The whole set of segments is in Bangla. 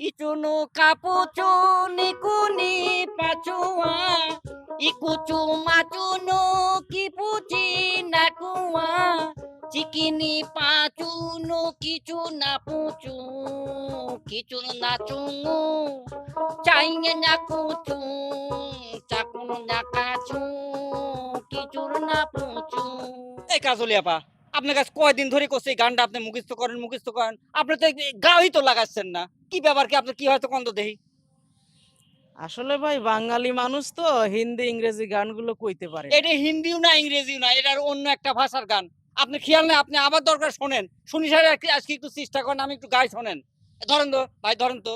কিচুনু কাপুচু নিকুনি পাচুয়া, ইকুচু মাচুনু কিপুচি নাকুয়া, চিকিনি পাচুনু কিছু নাপুচু কিছু নাচুনু চাইয়ে নাকুচু, চাকুনু নাকাছু কিচুর নাপুচু। এই কাজলিয়া পা আপনার কাছে কয়দিন ধরে কোসে এই গানটা, আপনি মুখস্থ করেন মুখস্থ করেন। আপনি তো গাওই তো লাগাচ্ছেন না। কি ব্যাপার কি? আপনার কি হয়তো কন্ত দেহি আসলে ভাই বাঙালি মানুষ তো হিন্দি ইংরেজি গানগুলো কইতে পারে এটা হিন্দিও না ইংরেজিও না এটার অন্য একটা ভাষার গান। আপনি খেয়াল নেই আপনি আবার দরকার শোনেন। শুনি স্যার আজকে একটু চেষ্টা করেন আমি একটু গাই শোনেন। ধরেন তো ভাই ধরেন তো।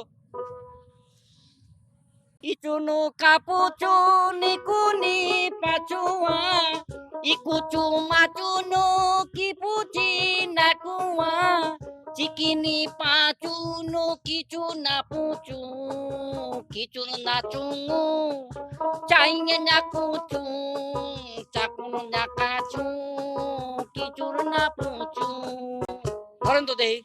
ইচুনো কাপুচু নিকুনি পাচুয়া ইকুচু মাচুনো কিপুচি নাকুয়া চিকিনি পাচুনো কিছু না পুচু কিছু না চুঙু চাইঙে না কুচু চাকুনো না কাচু কিছু না পুচু। ধরেন তো দেহি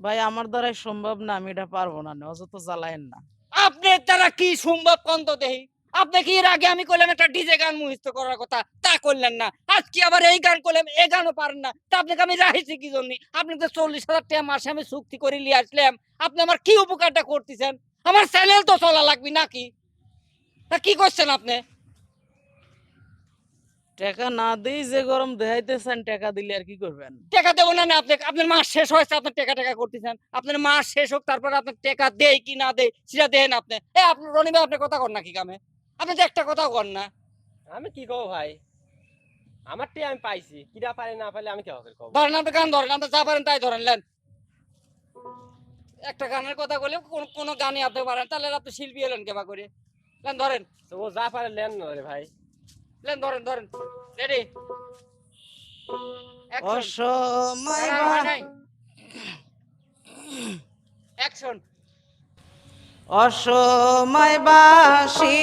ভাই আমার দ্বারাই সম্ভব না আমি এটা পারব না অযথা জ্বালায়েন না। আপনার তারা কি সম্ভব? কন্ত দেহি আপনি কি এর আগে আমি করলাম একটা ডিজে গান মুহিত করার কথা। তা করলেন না। আজকে আবার এই গান করলাম এই গানও পারেন না। তা আপনাকে আমি রাখছি কি জন্য? আপনি তো চল্লিশ হাজার টাকা মাসে আমি চুক্তি করে নিয়ে আসলাম। আপনি আমার কি উপকারটা করতেছেন? আমার চ্যানেল তো চলা লাগবে নাকি? তা কি করছেন আপনি? টাকা না দিই যে গরম দেখাইতেছেন টাকা দিলে আর কি করবেন? টাকা দেবো না না আপনি আপনার মাস শেষ হয়েছে আপনার টাকা টাকা করতেছেন। আপনার মাস শেষ হোক তারপর আপনার টাকা দেয় কি না দেয় সেটা দেন আপনি। এ আপনি রনি ভাই আপনি কথা কর নাকি কামে? আপনি তো একটা কথা কর না। আমি কি কব ভাই? আমার টি আমি পাইছি কিরা পারে না পারলে আমি কেউ কব? ধরেন আপনি গান ধরেন আপনি যা পারেন তাই ধরেন লেন। একটা গানের কথা বলে কোন কোন গানে আপনি পারেন তাহলে আপনি শিল্পী এলেন কেবা করে। লেন ধরেন। তো ও যা পারে লেন না রে ভাই। লেন ধরেন ধরেন। রেডি অসময় অ্যাকশন অসময় বাসি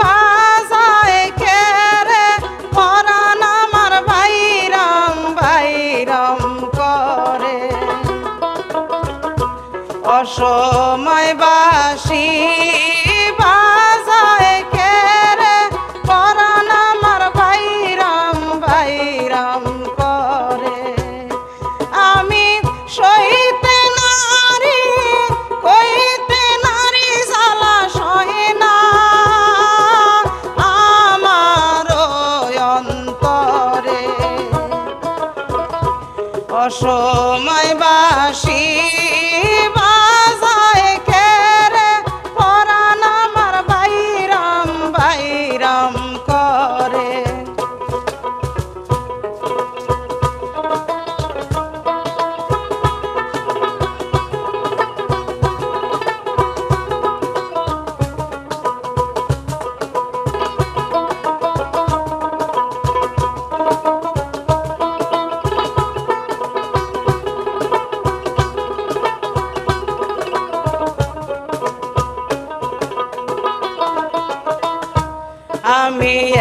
ভাষায় কেরে পরাণ আমার বাইরাম বাইরাম করে। অসময় বাসি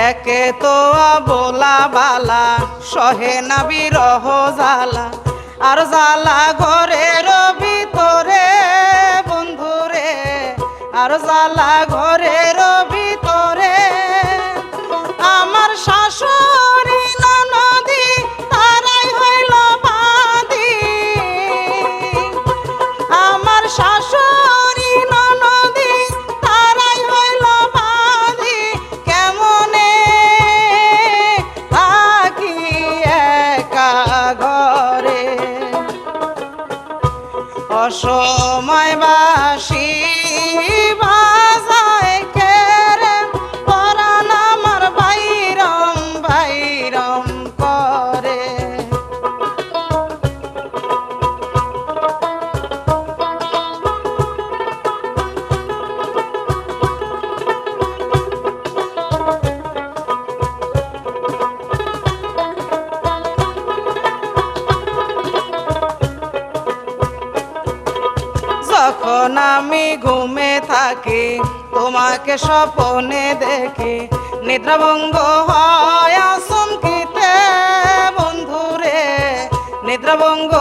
একে তো বোলা বালা, সহে না বিরহ জালা আর জালা ঘরের ভিতরে, বন্ধুরে, আর জালা ঘরের অসময় যখন আমি ঘুমে থাকি তোমাকে স্বপনে দেখি। নিদ্রাভঙ্গ হয় আসুন কিতে বন্ধুরে। নিদ্রাভঙ্গ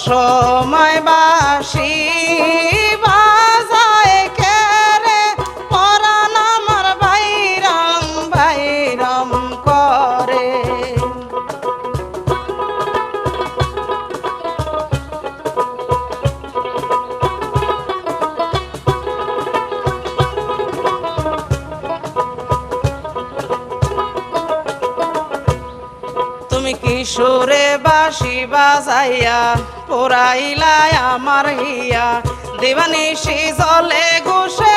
অসময় বাসি কিশোরে বাসি বাজাইয়া পোড়াইলায় আমার হিয়া। দিবানিশি জলে ঘুষে